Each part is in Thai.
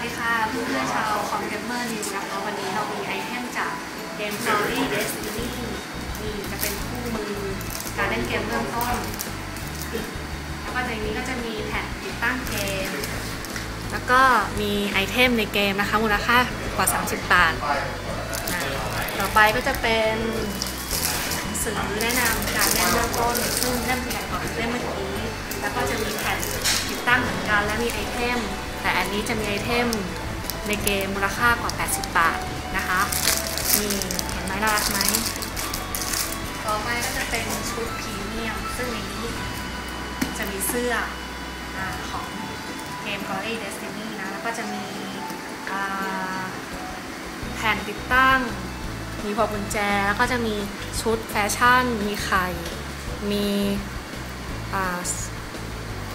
สดีค่ะเพื่อนๆชาวคอมเกมเมอร์นิวนะคะวันนี้เรามีไอเทมจากเกม Story Destiny นี่จะเป็นคู่มือการเล่นเกมเริ่มต้น แล้วก็ในนี้ก็จะมีแผ่นติดตั้งเกม แล้วก็มีไอเทมในเกมนะคะมูลค่ากว่า 30 บาท ต่อไปก็จะเป็นหนังสือแนะนำการเล่นเริ่มต้นซึ่งเล่มใหญ่กว่าเล่มเมื่อกี้ แล้วก็จะมีแผ่นติดตั้งเหมือนกันและมีไอเทม แต่อันนี้จะมีไอเทมในเกมมูลค่ากว่า 80 บาทนะคะนี่เห็นไหมน่ารักไหมต่อไปก็จะเป็นชุดพรีเมียม ซึ่งในนี้จะมีเสื้ออของเกม Glory Destiny นะ แล้วก็จะมีแผ่นติดตั้ง มีพวงกุญแจ แล้วก็จะมีชุดแฟชั่น มีไข่ มี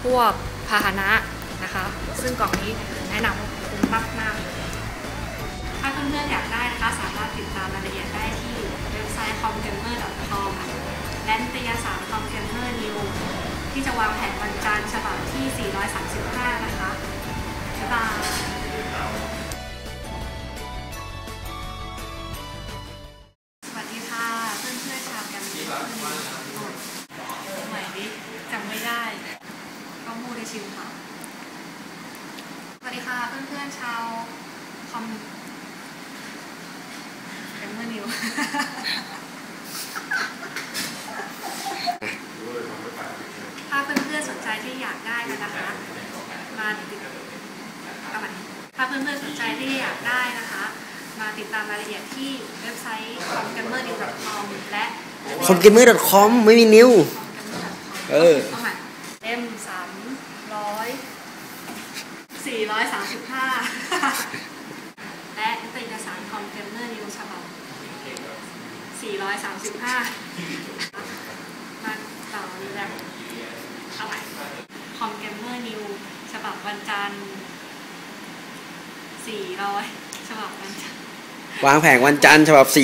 พวกพาหนะ นะคะ ซึ่งกล่องนี้แนะนำว่าคุ้มมากมากๆเลยถ้าเพื่อนๆอยากได้นะคะ สามารถติดตามรายละเอียดได้ที่เว็บไซต์ comgamer.com และนิตยสาร comgamer new ที่จะวางแผนวันจันทร์ฉบับที่ 435 นะคะบ๊ายบายสวัสดีค่ะเพื่อนๆชาวกันมีใหม่ดิจำไม่ได้ก็มูได้ชิมค่ะ วัสดีค่ะเพื่อนๆชาวคอมเกมเมอร์นิวถ้าเพื่อนๆสนใจที่อยากได้กันนะคะ มาติดเอาใหม่ถ้าเพื่อนๆสนใจที่อยากได้นะคะ มาติดตามรายละเอียดที่เว็บไซต์ comgamer.com และคอมเกมเมอร์ .com ไม่มีนิ้วเออ 435 และเป็นเอกสารคอมเทมเมอร์นิวฉบับ435 มาต่อแล้วเอาไปคอมเทมเมอร์นิวฉบับวันจันทร์400 ฉบับวันจันทร์วางแผงวันจันทร์ฉบับ 435